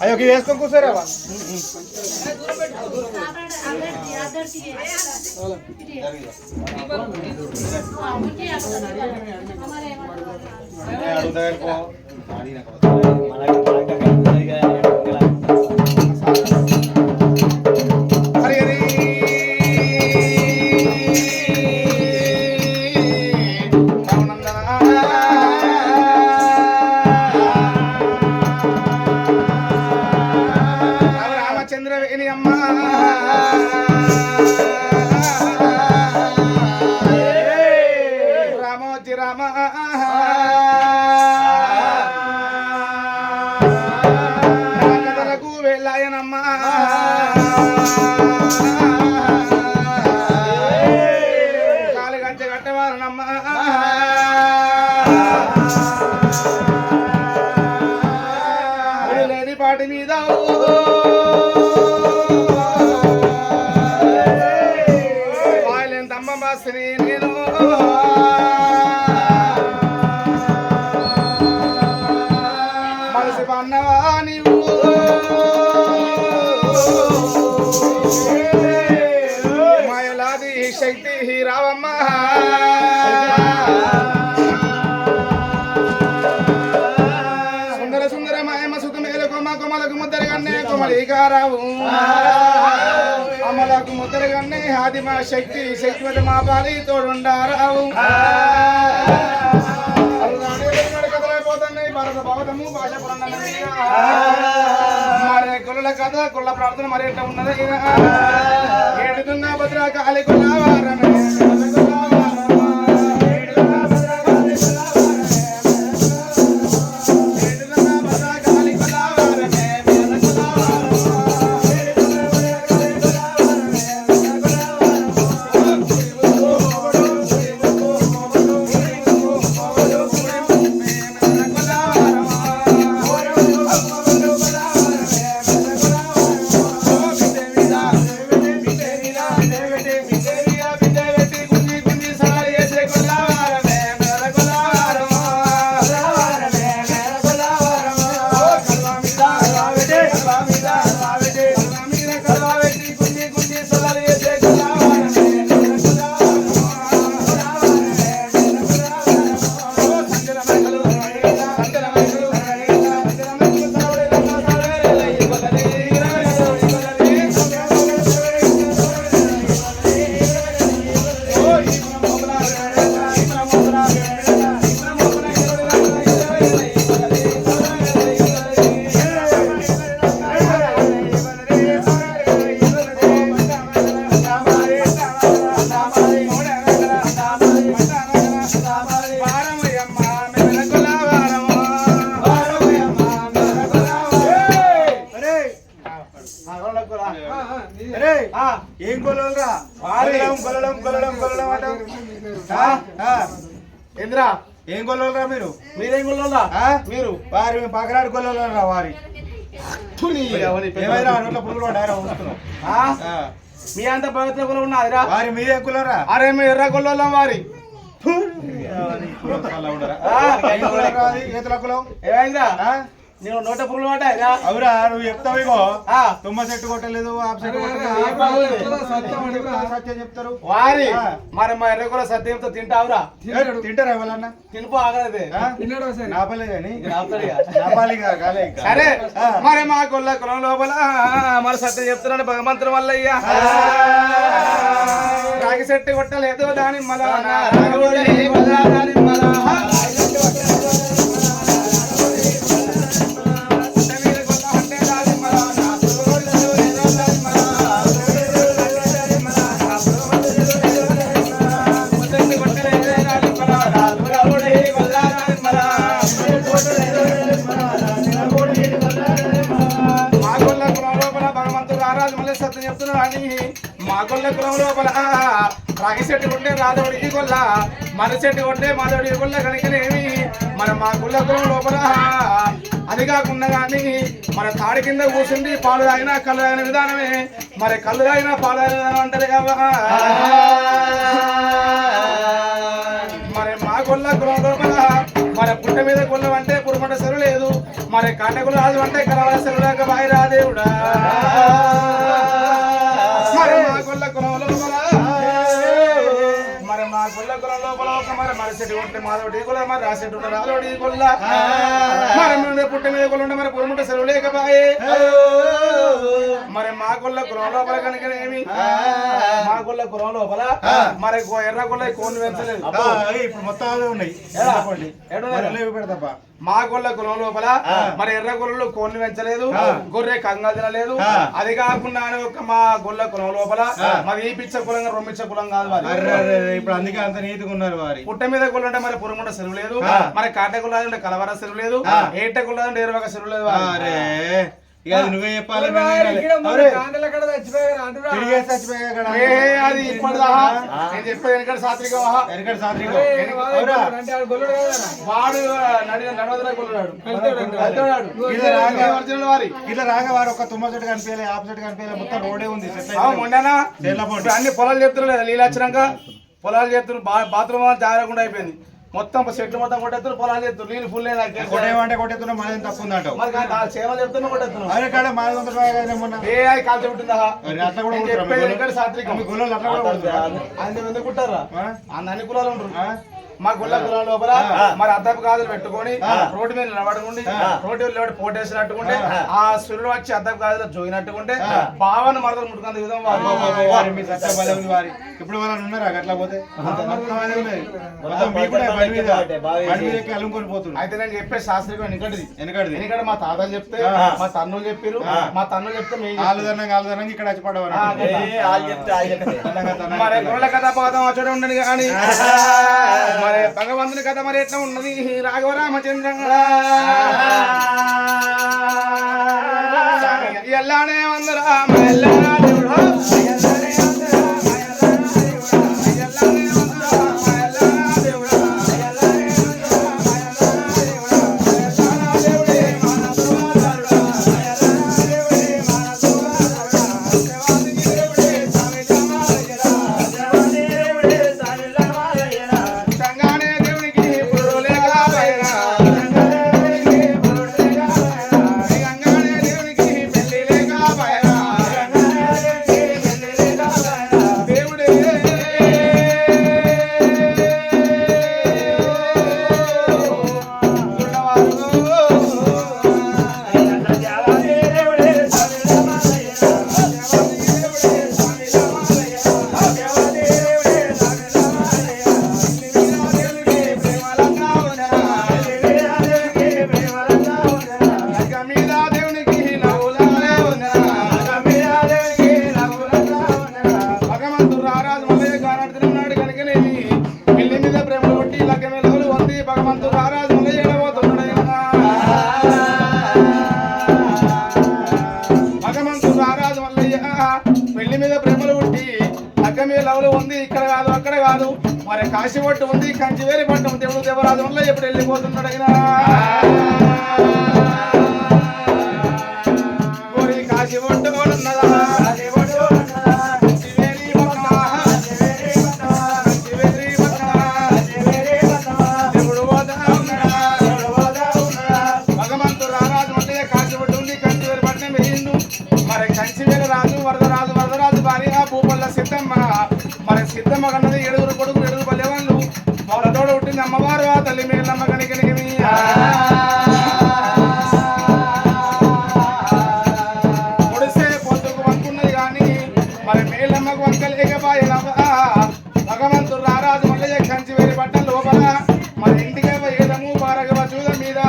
అయ్యో ఇవి వేసుకొని కూర్చోరా హరి రామ. కథలకు వెళ్ళాయనమ్మ కాలు గంచె కట్టవారనమ్మ లేని పాటి మీద నేను. కొమలికారావు అమలకు ముద్దర గన్నే ఆదిమ శక్తి శక్తివతి మా పాలి తోడుండారావు. మరి కుల కథ కుల ప్రార్థన మరి ఎట్లా ఉన్నది ఏడుతున్నా భద్ర కాలి la vida. ఏం కొలరా కొలడం కొలడం కొలడం కొలడం. ఏంద్రా? ఏం కొలరా మీరు? మీరేం ఆ? మీరు? వారి పగరాడు కొలరా వారి? ఏమైనా నోట్ల పురుగులు? ఆ. మీ అంత పవిత్ర కులం ఉన్నదిరా వారి మీరే కులరా అరే మీ ఎర్ర కులం వారి? ఏమైందా? నేను నోట పురుగులు పడ్డాయిరా అవురా నువ్వు చెప్తావు ఇగో. ఆ. తుమ్మ చెట్టు కొట్టలేదు. సత్యం చెప్తారు. వారి. మరి మా ఎర్ర కుల సత్యంతో తింటావురా? ఏ, తింటారా ఎవరన్నా? తినిపో ఆగలదే? నాపలే కానీ. సరే. మరి మా కొల్ల కులం లోపల మరి సత్యం చెప్తున్నాడు భగవంతుడు వల్లయ్యా రాగి చెట్టు కొట్టలేదు దాని మల కానీ మా గొల్ల కులం లోపల రాగి చెట్టు ఉంటే రాధవుడికి ఈ గొల్ల మన చెట్టు ఉంటే మాధవుడికి ఈ గొల్ల కనుకనేమి? మన మా గుళ్ళ కులం లోపల అది కాకుండా కానీ మన తాడి కింద కూర్చుంది పాలు తాగినా కళ్ళు తాగిన విధానమే. మరి కళ్ళు తాగినా పాలు తాగిన విధానం అంటారు కదా మరి మా గొల్ల కులం లోపల మన పుట్ట మీద గొల్లం అంటే పురుమంట సరు లేదు. మరి కాటకులు రాదు అంటే కలవల సరులేక బాయి రాదేవుడా మరిసెటి ఉంటే మాదోటి కుల మరి రాసెటి ఉంటే రాదోటి కుల్ల మరి మీద పుట్ట మీద కుల ఉంటే మరి పురముంట సెలవు లేకపాయే మరి మా గొల్ల కులం లోపల కనుకనేమి మా గొల్ల కులం లోపల? మరి ఎర్ర గొల్ల కోన్ పెంచలేదు. ఇప్పుడు మొత్తం ఉన్నాయి. మా గొల్ల కులం లోపల మరి ఎర్ర గొర్రెలు కోన్ని పెంచలేదు గొర్రె కంగా తినలేదు. అది కాకుండా ఒక మా గొల్ల కులం లోపల మరి ఈ పిచ్చ కులంగా రొమ్మిచ్చ కులం కాదు ఇప్పుడు అందుకే అంత నీతిగా ఉన్నారు వారి. పుట్ట మీద గుళ్ళు అంటే మరి పురుగుంట సెలవు లేదు. మరి కాట గుళ్ళ కలవర సెలవు లేదు. ఏట గుళ్ళ ఏరువక సెలవు లేదు ఇక అది నువ్వే చెప్పాలి అది వెనకడ సాత్విక? వాడు ఇట్లా రాగా వారు. ఒక తుమ్మ చెట్టు కనిపించలే ఆప చెట్టు కనిపించలే మొత్తం రోడే ఉంది అన్ని పొలాలు చెప్తున్నారు నీళ్ళు వచ్చినాక పొలాలు చేస్తున్నారు బా బాత్రూమ్ జాగ్రత్తగా అయిపోయింది. మొత్తం చెట్లు మొత్తం కొట్టేస్తారు పొలాలు చేస్తారు నీళ్ళు ఫుల్ కొట్టేమంటే కొట్టేస్తున్నా మనది తప్పు ఉందంటావు? మరి చేమలు చెప్తున్నా కొట్టేస్తున్నావు అరే కాడ మాది ఏ కాల్చి ఉంటుందా అట్లా కూడా చెప్పేది మీ గొల్లలు అట్లా కూడా ఎందుకు కుట్టారా? అన్ని కులాలు ఉంటారు? మా గుళ్ళ కులాల లోపల మరి అద్దపు గాజులు పెట్టుకొని రోడ్డు మీద నిలబడుకుండి రోడ్డు మీద నిలబడి పోటేసినట్టుకుంటే ఆ. సూర్యుడు వచ్చి అద్దపు గాజులు జోగినట్టుకుంటే భావన మరదలు ముట్టుకున్న విధం వారు. మీ ఇప్పుడు వాళ్ళని ఉన్నారా అట్లా పోతే? అయితే నేను చెప్పే శాస్త్రికం వెనకటిది. వెనకడిది ఎందుకంటే మా తాతలు చెప్తే. మా తన్నులు చెప్పారు మా తన్నులు చెప్తే. ఆలుదన్నంగా ఆలుదన్నంగా ఇక్కడ వచ్చి పడవని ఆ, మరి గురుల కథ పాదం అచోట ఉండని కానీ మరి భగవంతుని కథ మరి ఎట్లా ఉన్నది? రాఘవ రామచంద్ర ఎల్లానే వందరా దేవుడు భగవంతుడు రారాజు మల్లయ్య భగవంతుడు పెళ్ళి మీద ప్రేమలు కొట్టి అక్క మీద లవలు ఉంది ఇక్కడ కాదు అక్కడ కాదు. మరి కాశీ పట్టు ఉంది కంచి పట్టు ఉంది దేవుడు దేవరాజు వల్ల ఎప్పుడు వెళ్ళిపోతున్నాడు అయినా కాశీ మీద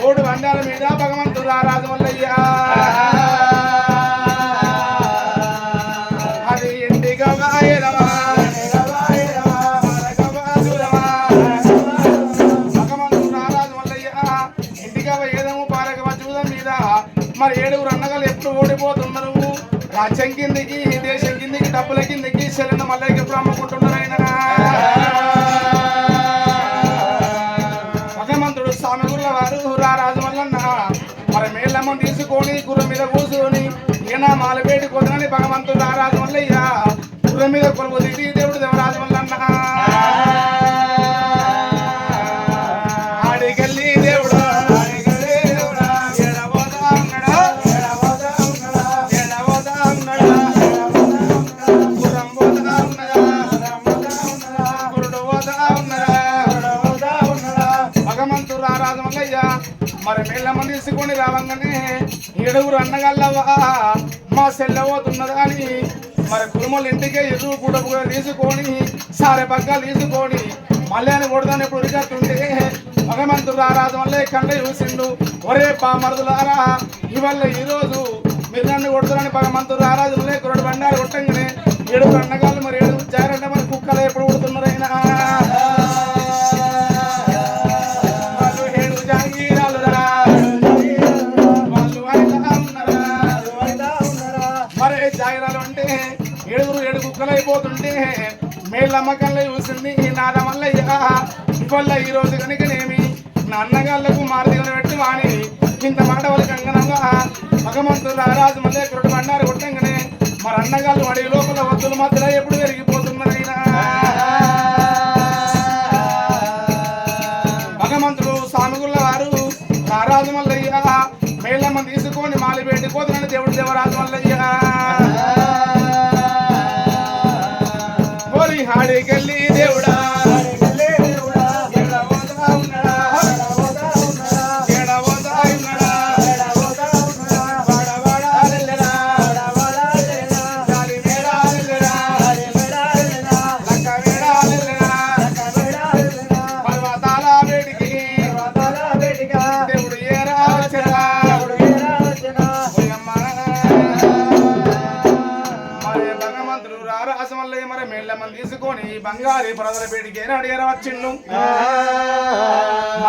మూడు వండాల మీద భగవంతుడు రారాజు మల్లయ్య. మళ్ళీ శరణ ఎప్పుడు అమ్ముకుంటున్నారు ఆయన? భగవంతుడు స్వామి గురుల వారు రారాజు మల్లన్న. మరి మేళ్ళమ్మ తీసుకొని గుర్ర మీద కూసుకొని ఈయన మాలపేటి కొద్దని భగవంతుడు రారాజు మల్లయ్య. గుర్రం మీద కొలువు దిగి దేవుడు దేవరాజు మరి తీసుకొని రావంగానే ఏడుగురు అన్నగల్లవా మా సెల్లబోతున్నదా అని మరి కురుమలు ఇంటికే ఎదురు కూడా తీసుకొని సారే పగ్గాలు తీసుకొని మళ్ళీ అని కొడదాని ఇప్పుడు ఉరికట్టుంటే భగవంతుడు రారాజు మళ్ళీ కండ చూసిండు. ఒరే పామరుదులారా ఇవల్ల ఈరోజు మీరు నన్ను కొడుతున్నారని భగవంతుడు రారాజు మళ్ళీ కురడు బండారు కొట్టంగానే ఏడుగురు అన్నగాళ్ళు మరి ఏడుగురు జారంటే మరి కుక్కలు ఎప్పుడు కొడుతున్నారైనా అంటే ఏడుగురు ఏడు కుక్కలైపోతుంటే అయిపోతుంటే అమ్మకంలో చూసింది నాద మల్లయ్య ఇవల్ల ఈ రోజు కనుకనేమి? నా అన్నగాళ్ళకు మారుదిగలు పెట్టి వాణి ఇంత మాట వాళ్ళకి అంగనంగా భగవంతుడు రారాజు మళ్ళీ ఎక్కడ బండారు కొట్టంగానే మరి అన్నగాళ్ళు అడిగి లోపల వద్దులు మధ్యలో ఎప్పుడు పెరిగిపోతున్నారైనా? భగవంతుడు స్వామిగుళ్ళ వారు రారాజు మల్లయ్య మేళ్ళమ్మ తీసుకొని మాలి పెట్టిపోతున్నాడు దేవుడు దేవరాజు మల్లయ్య హాడికెళ్ళి దేవుడా. గారి బ్రదర్ పెడికే అడిగారు వచ్చిండు?